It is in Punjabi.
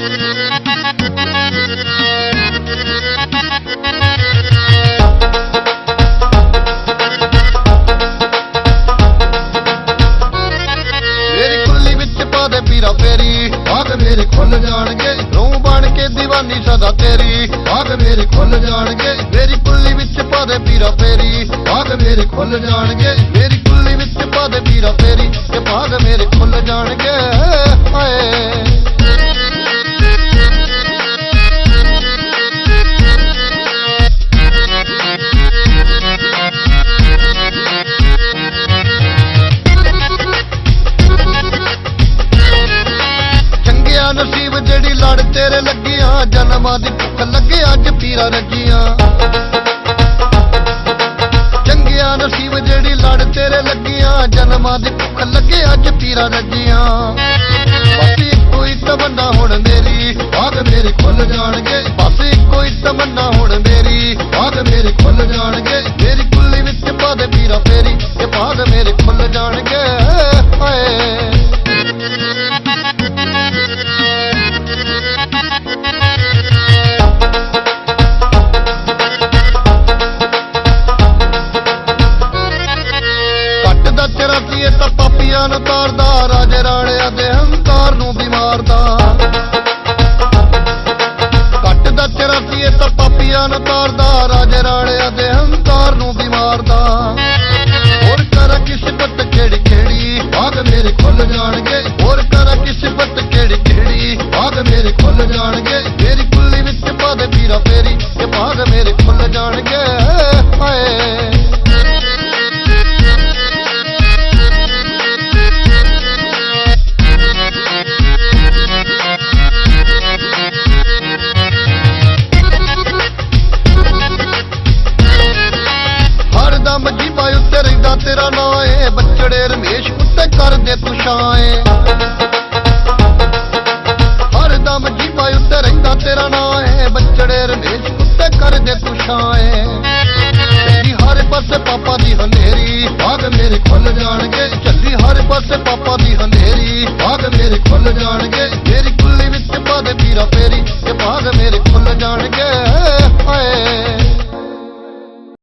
ਖੁੱਲ ਜਾਣਗੇ, ਰੂਹ ਬਣ ਕੇ دیਵਾਨੀ ਸਦਾ ਤੇਰੀ। ਬਾਗ ਮੇਰੇ ਖੁੱਲ ਜਾਣਗੇ, ਮੇਰੀ ਕੁੱਲੀ ਵਿੱਚ ਪਾ ਦੇ ਪੀਰਾ ਫੇਰੀ ਲੜ ਤੇਰੇ ਲੱਗੀਆਂ, ਜਨਮਾਂ ਦੀ ਭੁੱਖ ਲੱਗੇ ਅੱਜ ਪੀਰਾ ਰੱਜੀਆਂ। ਚੰਗਿਆ ਨਸੀਬ ਜਿਹੜੀ ਲੜ ਤੇਰੇ ਲੱਗੀਆਂ, ਜਨਮਾਂ ਦੀ ਭੁੱਖ ਲੱਗੇ ਅੱਜ ਪੀਰਾ ਰੱਜੀਆਂ। ਬਸ ਇੱਕੋ ਹੀ ਤਮੰਨਾ ਹੁਣ ਮੇਰੀ ਪਾਪੀਆਂ ਨੂੰ ਰਾਜੇ ਰਾਣਿਆਂ ਦੇ ਹੰਕਾਰ ਨੂੰ ਵੀ ਮਾਰਦਾ। ਕਰਦੇ ਏ ਹਰ ਦਮ ਜੀਵਾ ਉੱਤੇ ਰਹਿੰਦਾ ਤੇਰਾ ਨਾਂ ਏ। ਬੱਚੜੇ ਰਮੇਸ਼ ਉੱਤੇ ਕਰਦੇ ਤੂੰ ਛਾਂ ਏ। ਚੱਲੀ ਹਰ ਪਾਸੇ ਪਾਪਾ ਦੀ ਹਨੇਰੀ। ਬਾਗ ਮੇਰੇ ਖੁੱਲ ਜਾਣਗੇ। ਚੱਲੀ ਹਰ ਪਾਸੇ ਪਾਪਾ ਦੀ ਹਨੇਰੀ। ਬਾਗ ਮੇਰੇ ਖੁੱਲ ਜਾਣਗੇ। ਤੇਰੀ ਕੁੱਲੀ ਵਿੱਚ ਪਾ ਦੇ ਪੀਰਾ ਫੇਰੀ। ਇਹ ਬਾਗ